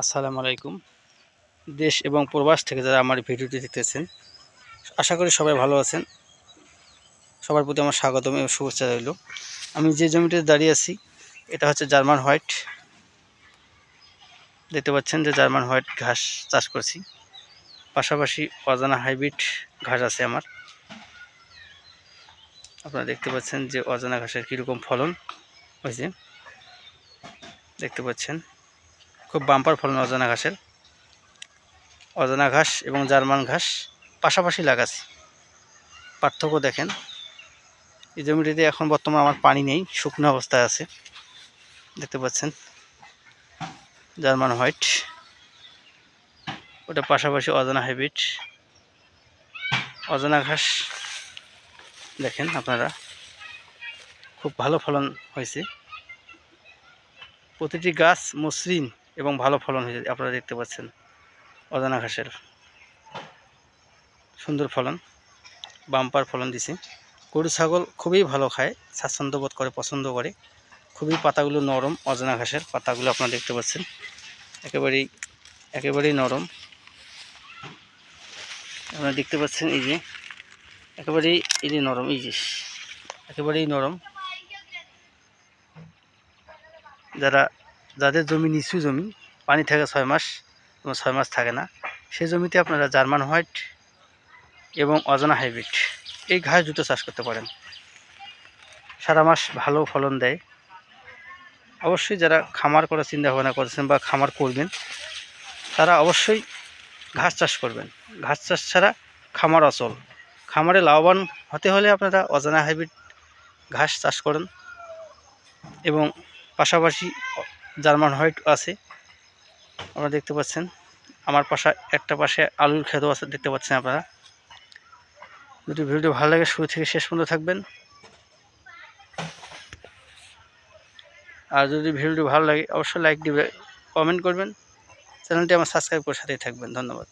আসসালামু আলাইকুম। দেশ এবং প্রবাস থেকে যারা আমার ভিডিওটি দেখতেছেন, আশা করি সবাই ভালো আছেন। সবার প্রতি আমার স্বাগতম এবং শুভেচ্ছা রইল। আমি যে জমিটিতে দাঁড়িয়ে আছি, এটা হচ্ছে জার্মান হোয়াইট। দেখতে পাচ্ছেন যে জার্মান হোয়াইট ঘাস চাষ করছি। পাশাপাশি অজানা হাইব্রিড ঘাস আছে আমার। আপনারা দেখতে পাচ্ছেন যে অজানা ঘাসের কীরকম ফলন হয়েছে। দেখতে পাচ্ছেন খুব বাম্পার ফলন অজানা ঘাসের। অজানা ঘাস এবং জার্মান ঘাস পাশাপাশি লাগাছি। পার্থক্য দেখেন। এই জমিটিতে এখন বর্তমানে আমার পানি নেই, শুকনো অবস্থায় আছে। দেখতে পাচ্ছেন। German white. ওটা পাশাপাশি অজানা হাইব্রিড। অজানা ঘাস দেখেন আপনারা। খুব ভালো ফলন হয়েছে। প্রতিটি গাছ মসৃণ। এবং ভালো ফলন হয়েছে, আপনারা দেখতে পাচ্ছেন। অজানা ঘাসের সুন্দর ফলন, বাম্পার ফলন দিছে। গরু, ছাগল খুবই ভালো খায়, স্বাচ্ছন্দ্য বোধ করে, পছন্দ করে। খুবই পাতাগুলো নরম, অজানা ঘাসের পাতাগুলো আপনারা দেখতে পাচ্ছেন। একেবারেই একেবারেই নরম। আপনারা দেখতে পাচ্ছেন এই যে, একেবারেই, এই যে নরম, এই যে, একেবারেই নরম। যারা, যাদের জমি নিচু জমি পানি থাকে ছয় মাস এবং ছয় মাস থাকে না। সেই জমিতে আপনারা জার্মান হোয়াইট এবং অজানা হাইব্রিড এই ঘাস দুটো চাষ করতে পারেন। সারা মাস ভালো ফলন দেয়। অবশ্যই যারা খামার করার ভাবনা করছেন বা খামার করবেন, তারা অবশ্যই ঘাস চাষ করবেন। ঘাস চাষ ছাড়া খামার অচল। খামারে লাভবান হতে হলে আপনারা অজানা হাইব্রিড ঘাস চাষ করেন এবং পাশাপাশি জার্মান হোয়াইট আছে। আপনারা দেখতে পাচ্ছেন। আমার পাশে, একটা পাশে আলুর খেতও আছে, দেখতে পাচ্ছেন আপনারা। যদি ভিডিও ভালো লাগে, শুরু থেকে শেষ পর্যন্ত থাকবেন। আর যদি ভিডিওটি ভালো লাগে, অবশ্যই লাইক দিবে কমেন্ট করবেন। চ্যানেলটি আমার সাবস্ক্রাইব করে সাথেই থাকবেন। ধন্যবাদ।